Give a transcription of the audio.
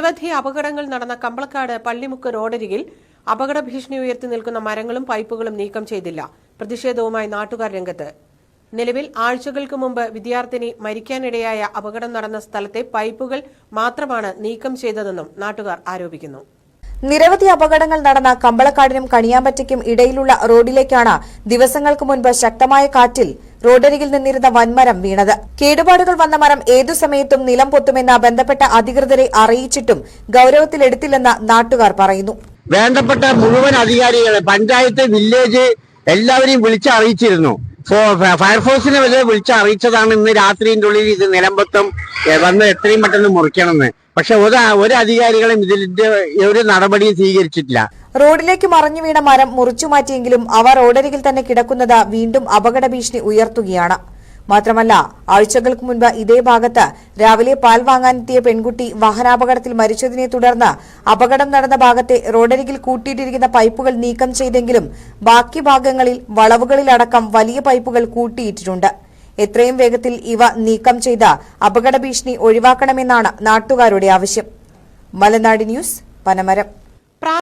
നിരവധി അപകടങ്ങൾ നടന്ന കമ്പളക്കാട് പള്ളിമുക്ക് റോഡരികിൽ അപകട ഭീഷണി ഉയർത്തി നിൽക്കുന്ന മരങ്ങളും പൈപ്പുകളും നീക്കം ചെയ്തില്ല. പ്രതിഷേധവുമായി നാട്ടുകാർ രംഗത്ത്. നിലവിൽ ആഴ്ചകൾക്ക് മുമ്പ് വിദ്യാർത്ഥിനി മരിക്കാനിടയായ അപകടം നടന്ന സ്ഥലത്തെ പൈപ്പുകൾ മാത്രമാണ് നീക്കം ചെയ്തതെന്നും നാട്ടുകാർ ആരോപിക്കുന്നു. നിരവധി അപകടങ്ങൾ നടന്ന കമ്പളക്കാടിനും കണിയാമ്പറ്റയ്ക്കും ഇടയിലുള്ള റോഡിലേക്കാണ് ദിവസങ്ങൾക്ക് മുൻപ് ശക്തമായ കാറ്റിൽ റോഡരികിൽ നിന്നിരുന്ന വൻമരം വീണത്. കേടുപാടുകൾ വന്ന മരം ഏതു സമയത്തും നിലം പൊത്തുമെന്ന് ബന്ധപ്പെട്ട അധികൃതരെ അറിയിച്ചിട്ടും ഗൌരവത്തിലെടുത്തില്ലെന്ന് നാട്ടുകാർ പറയുന്നു. വേണ്ടപ്പെട്ട മുഴുവൻ അധികാരികളെ പഞ്ചായത്ത് വില്ലേജ് എല്ലാവരെയും വിളിച്ച് അറിയിച്ചിരുന്നു ഫോ- ഫ- ഫയർഫോഴ്സിനെ വരെ വിളിച്ച് അറിയിച്ചതാണ് ഇന്ന് രാത്രിന്റെ ഉള്ളിൽ ഇത് നിലമ്പത്തും വന്ന് എത്രയും പെട്ടെന്ന് മുറിക്കണമെന്ന്. പക്ഷെ ഒരു ഒരു അധികാരികളും ഇതിന്റെ ഒരു നടപടിയും സ്വീകരിച്ചിട്ടില്ല. റോഡിലേക്ക് മറിഞ്ഞു വീണ മരം മുറിച്ചു മാറ്റിയെങ്കിലും അവ റോഡരികിൽ തന്നെ കിടക്കുന്നത് വീണ്ടും അപകട ഭീഷണി ഉയർത്തുകയാണ്. മാത്രമല്ല ആഴ്ചകൾക്ക് മുൻപ് ഇതേ ഭാഗത്ത് രാവിലെ പാൽ വാങ്ങാനെത്തിയ പെൺകുട്ടി വാഹനാപകടത്തിൽ മരിച്ചതിനെ തുടർന്ന് അപകടം നടന്ന ഭാഗത്തെ റോഡരികിൽ കൂട്ടിയിട്ടിരിക്കുന്ന പൈപ്പുകൾ നീക്കം ചെയ്തെങ്കിലും ബാക്കി ഭാഗങ്ങളിൽ വളവുകളിലടക്കം വലിയ പൈപ്പുകൾ കൂട്ടിയിട്ടിട്ടുണ്ട്. എത്രയും വേഗത്തിൽ ഇവ നീക്കം ചെയ്ത് അപകട ഭീഷണി ഒഴിവാക്കണമെന്നാണ് നാട്ടുകാരുടെ ആവശ്യം. മലനാട് ന്യൂസ് പനമരം.